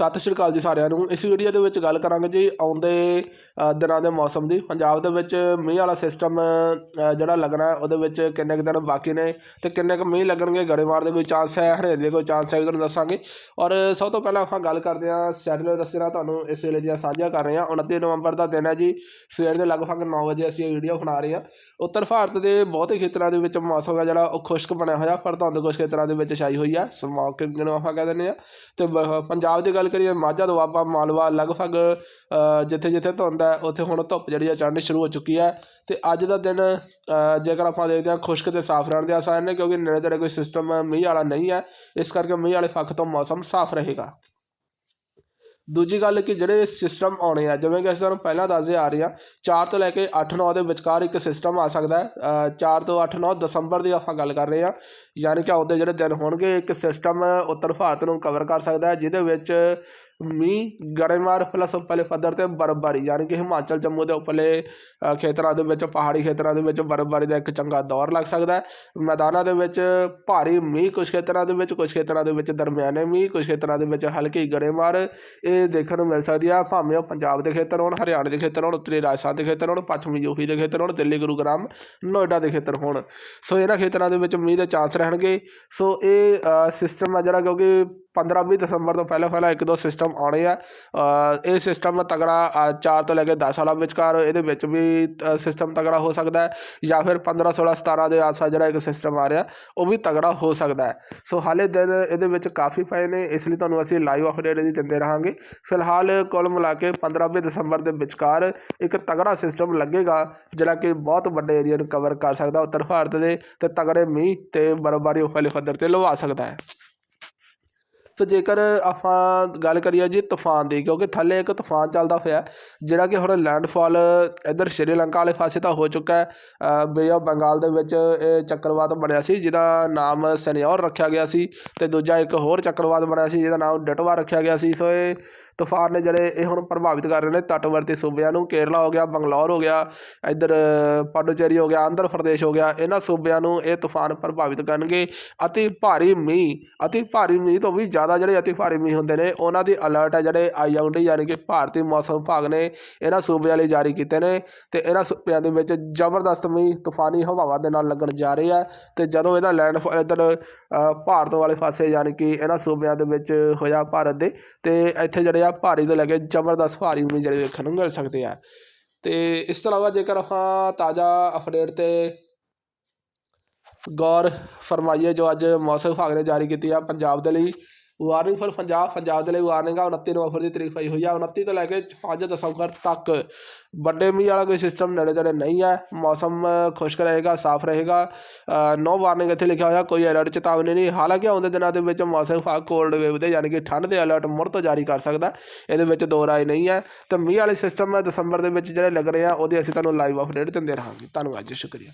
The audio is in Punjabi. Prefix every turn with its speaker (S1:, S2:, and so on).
S1: ਸਤਿ ਸ਼੍ਰੀ ਅਕਾਲ ਜੀ ਸਾਰਿਆਂ ਨੂੰ। ਇਸ ਵੀਡੀਓ ਦੇ ਵਿੱਚ ਗੱਲ ਕਰਾਂਗੇ ਜੀ ਆਉਂਦੇ ਦਿਨਾਂ ਦੇ ਮੌਸਮ ਦੀ। ਪੰਜਾਬ ਦੇ ਵਿੱਚ ਮੀਂਹ ਵਾਲਾ ਸਿਸਟਮ ਜਿਹੜਾ ਲੱਗਣਾ ਉਹਦੇ ਵਿੱਚ ਕਿੰਨੇ ਕੁ ਦਿਨ ਬਾਕੀ ਨੇ ਤੇ ਕਿੰਨੇ ਕੁ ਮੀਂਹ ਲੱਗਣਗੇ ਗੜੇਮਾਰ ਦੇ ਕੋਈ ਚਾਂਸ ਹੈ, ਹਨੇਰੀ ਦੇ ਕੋਈ ਚਾਂਸ ਹੈ ਵੀ ਤੁਹਾਨੂੰ ਦੱਸਾਂਗੇ। ਔਰ ਸਭ ਤੋਂ ਪਹਿਲਾਂ ਆਪਾਂ ਗੱਲ ਕਰਦੇ ਹਾਂ ਸ਼ੈਡਿਊਲ ਦੱਸਣਾ ਤੁਹਾਨੂੰ ਇਸ ਵੇਲੇ ਦੀਆਂ ਸਾਂਝਾ ਕਰ ਰਹੇ ਹਾਂ। 29 ਨਵੰਬਰ ਦਾ ਦਿਨ ਹੈ ਜੀ। ਸਵੇਰ ਦੇ ਲਗਭਗ 9 ਵਜੇ ਅਸੀਂ ਇਹ ਵੀਡੀਓ ਬਣਾ ਰਹੇ ਹਾਂ। ਉੱਤਰ ਭਾਰਤ ਦੇ ਬਹੁਤੇ ਖੇਤਰਾਂ ਦੇ ਵਿੱਚ ਮੌਸਮ ਹੈ ਜਿਹੜਾ, ਉਹ ਖੁਸ਼ਕ ਬਣਿਆ ਹੋਇਆ, ਪਰ ਧੁੰਦ ਕੁਝ ਖੇਤਰਾਂ ਦੇ ਵਿੱਚ ਛਾਈ ਹੋਈ ਹੈ। ਸਮੌਕ ਜਿਹਨੂੰ ਆਪਾਂ ਕਹਿ ਦਿੰਦੇ ਆ ਤੇ ਬ- ਪੰਜਾਬ ਦੀ ਗੱਲ ਕਰੀਏ ਮਾਝਾ ਦੁਆਬਾ ਮਾਲਵਾ ਲਗਭਗ ਜਿੱਥੇ ਜਿੱਥੇ ਧੁੰਦ ਹੈ, ਉੱਥੇ ਹੁਣ ਧੁੱਪ ਜਿਹੜੀ ਆ ਚੜ੍ਹਨੀ ਸ਼ੁਰੂ ਹੋ ਚੁੱਕੀ ਹੈ। ਤੇ ਅੱਜ ਦਾ ਦਿਨ ਜੇਕਰ ਆਪਾਂ ਦੇਖਦੇ ਹਾਂ, ਖੁਸ਼ਕ ਤੇ ਸਾਫ਼ ਰਹਿਣ ਦੇ ਆਸਾਨ ਨੇ, ਕਿਉਂਕਿ ਨੇੜੇ ਤੇੜੇ ਕੋਈ ਸਿਸਟਮ ਮੀਂਹ ਵਾਲਾ ਨਹੀਂ ਹੈ। ਇਸ ਕਰਕੇ ਮੀਂਹ ਵਾਲੇ ਪੱਖ ਤੋਂ ਮੌਸਮ ਸਾਫ਼ ਰਹੇਗਾ। ਦੂਜੀ ਗੱਲ ਕਿ ਜਿਹੜੇ ਸਿਸਟਮ ਆਉਣੇ ਆ, ਜਿਵੇਂ ਕਿ ਅਸੀਂ ਤੁਹਾਨੂੰ ਪਹਿਲਾਂ ਦੱਸਦੇ ਆ ਰਹੇ ਹਾਂ 4 ਤੋਂ ਲੈ ਕੇ 8-9 ਦੇ ਵਿਚਕਾਰ ਇੱਕ ਸਿਸਟਮ ਆ ਸਕਦਾ ਹੈ। 4 ਤੋਂ 8-9 ਦਸੰਬਰ ਦੀ ਆਪਾਂ ਗੱਲ ਕਰ ਰਹੇ ਹਾਂ ਯਾਨੀ ਕਿ ਆਉਂਦੇ ਜਿਹੜੇ ਦਿਨ ਹੋਣਗੇ, ਇੱਕ ਸਿਸਟਮ ਉੱਤਰ ਭਾਰਤ ਨੂੰ ਕਵਰ ਕਰ ਸਕਦਾ ਹੈ, ਜਿਹਦੇ ਵਿੱਚ ਮੀਂਹ ਗੜੇਮਾਰ ਪਲੱਸ ਉੱਪਰਲੇ ਪੱਧਰ ਤੇ ਬਰਫ਼ਬਾਰੀ, ਯਾਨੀ ਕਿ ਹਿਮਾਚਲ, ਜੰਮੂ ਦੇ ਉੱਪਰਲੇ ਖੇਤਰਾਂ ਦੇ ਵਿੱਚ, ਪਹਾੜੀ ਖੇਤਰਾਂ ਦੇ ਵਿੱਚ ਬਰਫ਼ਬਾਰੀ ਦਾ ਇੱਕ ਚੰਗਾ ਦੌਰ ਲੱਗ ਸਕਦਾ ਹੈ। ਮੈਦਾਨਾਂ ਦੇ ਵਿੱਚ ਭਾਰੀ ਮੀਂਹ ਕੁਝ ਖੇਤਰਾਂ ਦੇ ਵਿੱਚ ਕੁਝ ਖੇਤਰਾਂ ਦੇ ਵਿੱਚ ਦਰਮਿਆਨੇ ਮੀਂਹ ਕੁਝ ਖੇਤਰਾਂ ਦੇ ਵਿੱਚ ਹਲਕੀ ਗੜੇਮਾਰ ਇਹ ਦੇਖਣ ਨੂੰ ਮਿਲ ਸਕਦੀ ਆ, ਭਾਵੇਂ ਉਹ ਪੰਜਾਬ ਦੇ ਖੇਤਰ ਹੋਣ, ਹਰਿਆਣਾ ਦੇ ਖੇਤਰ ਹੋਣ, ਉੱਤਰੀ ਰਾਜਸਥਾਨ ਦੇ ਖੇਤਰ ਹੋਣ, ਪੱਛਮੀ ਯੂਪੀ ਦੇ ਖੇਤਰ ਹੋਣ, ਦਿੱਲੀ, ਗੁਰੂਗ੍ਰਾਮ, ਨੋਇਡਾ ਦੇ ਖੇਤਰ ਹੋਣ। ਸੋ ਇਹਨਾਂ ਖੇਤਰਾਂ ਦੇ ਵਿੱਚ ਮੀਂਹ ਦੇ ਚਾਂਸ ਰਹਿਣਗੇ। ਸੋ ਇਹ ਸਿਸਟਮ ਆ ਜਿਹੜਾ ਕਿਉਂਕਿ 15 20 ਦਸੰਬਰ ਤੋਂ ਪਹਿਲਾਂ ਪਹਿਲਾਂ ਇੱਕ ਦੋ ਸਿਸਟਮ ਆਉਣੇ ਆ। ਇਹ ਸਿਸਟਮ ਤਗੜਾ 4 ਤੋਂ ਲੈ ਕੇ 10 ਸਾਲਾਂ ਵਿਚਕਾਰ ਇਹਦੇ ਵਿੱਚ ਵੀ ਸਿਸਟਮ ਤਗੜਾ ਹੋ ਸਕਦਾ ਹੈ ਜਾਂ ਫਿਰ 15 16 17 ਦੇ ਆਸ-ਪਾਸ ਜਿਹੜਾ ਇੱਕ ਸਿਸਟਮ ਆ ਰਿਹਾ, ਉਹ ਵੀ ਤਗੜਾ ਹੋ ਸਕਦਾ ਹੈ। ਸੋ ਹਾਲੇ ਦਿਨ ਇਹਦੇ ਵਿੱਚ ਕਾਫੀ ਪਏ ਨੇ, ਇਸ ਲਈ ਤੁਹਾਨੂੰ ਅਸੀਂ ਲਾਈਵ ਅਪਡੇਟ ਇਹਦੀ ਦਿੰਦੇ ਰਹਾਂਗੇ। ਫਿਲਹਾਲ ਕੁੱਲ ਮਿਲਾ ਕੇ 15 20 ਦਸੰਬਰ ਦੇ ਵਿਚਕਾਰ ਇੱਕ ਤਗੜਾ ਸਿਸਟਮ ਲੱਗੇਗਾ, ਜਿਹੜਾ ਕਿ ਬਹੁਤ ਵੱਡੇ ਏਰੀਆ ਨੂੰ ਕਵਰ ਕਰ ਸਕਦਾ, ਉੱਤਰ ਭਾਰਤ ਦੇ ਤੇ ਤਗੜੇ ਮੀਂਹ ਤੇ ਬਰਫ਼ਬਾਰੀ ਉਹ ਉਪਰਲੇ ਪੱਧਰ ਤੇ ਲਵਾ ਸਕਦਾ ਹੈ। ਸੋ ਜੇਕਰ ਆਪਾਂ ਗੱਲ ਕਰੀਏ ਜੀ ਤੂਫਾਨ ਦੀ, ਕਿਉਂਕਿ ਥੱਲੇ ਇੱਕ ਤੂਫਾਨ ਚੱਲਦਾ ਹੋਇਆ ਜਿਹੜਾ ਕਿ ਹੁਣ ਲੈਂਡਫਾਲ ਇੱਧਰ ਸ਼੍ਰੀਲੰਕਾ ਵਾਲੇ ਪਾਸੇ ਤਾਂ ਹੋ ਚੁੱਕਾ ਹੈ ਬੇ ਆਫ ਬੰਗਾਲ ਦੇ ਵਿੱਚ ਇਹ ਚੱਕਰਵਾਤ ਬਣਿਆ ਸੀ, ਜਿਹਦਾ ਨਾਮ ਸਨਿਓਰ ਰੱਖਿਆ ਗਿਆ ਸੀ ਤੇ ਦੂਜਾ ਇੱਕ ਹੋਰ ਚੱਕਰਵਾਤ ਬਣਿਆ ਸੀ, ਜਿਹਦਾ ਨਾਮ ਡਟਵਾ ਰੱਖਿਆ ਗਿਆ ਸੀ। ਸੋ ਇਹ ਤੂਫਾਨ ਨੇ ਜਿਹੜੇ ਇਹ ਹੁਣ ਪ੍ਰਭਾਵਿਤ ਕਰ ਰਹੇ ਨੇ ਤੱਟਵਰਤੀ ਸੂਬਿਆਂ ਨੂੰ, ਕੇਰਲਾ ਹੋ ਗਿਆ, ਬੰਗਲੌਰ ਹੋ ਗਿਆ, ਇੱਧਰ ਪਾਂਡੂਚੇਰੀ ਹੋ ਗਿਆ ਆਂਧਰ ਪ੍ਰਦੇਸ਼ ਹੋ ਗਿਆ, ਇਹਨਾਂ ਸੂਬਿਆਂ ਨੂੰ ਇਹ ਤੂਫਾਨ ਪ੍ਰਭਾਵਿਤ ਕਰਨਗੇ। ਅਤੇ ਭਾਰੀ ਮੀਂਹ, ਅਤੇ ਭਾਰੀ ਮੀਂਹ ਤੋਂ ਵੀ ਜ਼ਿਆਦਾ ਜਿਹੜੇ ਅਤੀ ਭਾਰੀ ਮੀਂਹ ਹੁੰਦੇ ਨੇ, ਉਹਨਾਂ ਦੀ ਅਲਰਟ ਹੈ ਜਿਹੜੇ ਆਈਐਮਡੀ ਯਾਨੀ ਕਿ ਭਾਰਤੀ ਮੌਸਮ ਵਿਭਾਗ ਨੇ ਇਹਨਾਂ ਸੂਬਿਆਂ ਲਈ ਜਾਰੀ ਕੀਤੇ ਨੇ ਤੇ ਇਹਨਾਂ ਸੂਬਿਆਂ ਦੇ ਵਿੱਚ ਜ਼ਬਰਦਸਤ ਮੀਂਹ, ਤੂਫਾਨੀ ਹਵਾਵਾਂ ਦੇ ਨਾਲ ਲੱਗਣ ਜਾ ਰਹੀ ਹੈ ਤੇ ਜਦੋਂ ਇਹਦਾ ਲੈਂਡਫਾਲ ਇੱਧਰ ਭਾਰਤ ਵਾਲੇ ਪਾਸੇ ਯਾਨੀ ਕਿ ਇਹਨਾਂ ਸੂਬਿਆਂ ਦੇ ਵਿੱਚ ਹੋਇਆ ਭਾਰਤ ਦੇ, ਤੇ ਇੱਥੇ ਜਿਹੜੇ ਆ ਭਾਰੀ ਤੋਂ ਲੈ ਕੇ ਜ਼ਬਰਦਸਤ ਭਾਰੀ ਮੀਂਹ ਜਿਹੜੇ ਵੇਖਣ ਨੂੰ ਮਿਲ ਸਕਦੇ ਆ। ਤੇ ਇਸ ਤੋਂ ਇਲਾਵਾ ਜੇਕਰ ਆਪਾਂ ਤਾਜ਼ਾ ਅਪਡੇਟ ਤੇ ਗੌਰ ਫਰਮਾਈਏ ਜੋ ਅੱਜ ਮੌਸਮ ਵਿਭਾਗ ਨੇ ਜਾਰੀ ਕੀਤੀ ਆ ਪੰਜਾਬ ਦੇ ਲਈ ਵਾਰਨਿੰਗ ਫॉर ਪੰਜਾਬ ਪੰਜਾਬ ਦੇ ਲਈ ਵਾਰਨਿੰਗ ਆ 29 ਨਵੰਬਰ ਦੀ ਤਰੀਕ ਪਈ ਹੋਈ ਆ 29 ਤੋਂ ਲੈ ਕੇ 5 ਦਸੰਬਰ ਤੱਕ। ਵੱਡੇ ਮੀਂਹ ਵਾਲਾ ਕੋਈ ਸਿਸਟਮ ਨੇੜੇ ਤੇੜੇ ਨਹੀਂ ਹੈ ਮੌਸਮ ਖੁਸ਼ਕ ਰਹੇਗਾ, ਸਾਫ਼ ਰਹੇਗਾ। ਨੋ ਵਾਰਨਿੰਗ ਇੱਥੇ ਲਿਖਿਆ ਹੋਇਆ, ਕੋਈ ਅਲਰਟ ਚੇਤਾਵਨੀ ਨਹੀਂ। ਹਾਲਾਂਕਿ ਆਉਂਦੇ ਦਿਨਾਂ ਦੇ ਵਿੱਚ ਮੌਸਮ ਵਿਭਾਗ ਕੋਲਡ ਵੇਵ ਦੇ ਯਾਨੀ ਕਿ ਠੰਡ ਦੇ ਅਲਰਟ ਮੁੜ ਤੋਂ ਜਾਰੀ ਕਰ ਸਕਦਾ। ਇਹਦੇ ਵਿੱਚ ਦੋ ਰਾਏ ਨਹੀਂ ਹੈ ਤੇ ਮੀਂਹ ਵਾਲੇ ਸਿਸਟਮ ਦਸੰਬਰ ਦੇ ਵਿੱਚ ਜਿਹੜੇ ਲੱਗ ਰਹੇ ਆ, ਉਹਦੀ ਅਸੀਂ ਤੁਹਾਨੂੰ ਲਾਈਵ ਅਪਡੇਟ ਦਿੰਦੇ ਰਹਾਂਗੇ। ਧੰਨਵਾਦ ਜੀ, ਸ਼ੁਕਰੀਆ।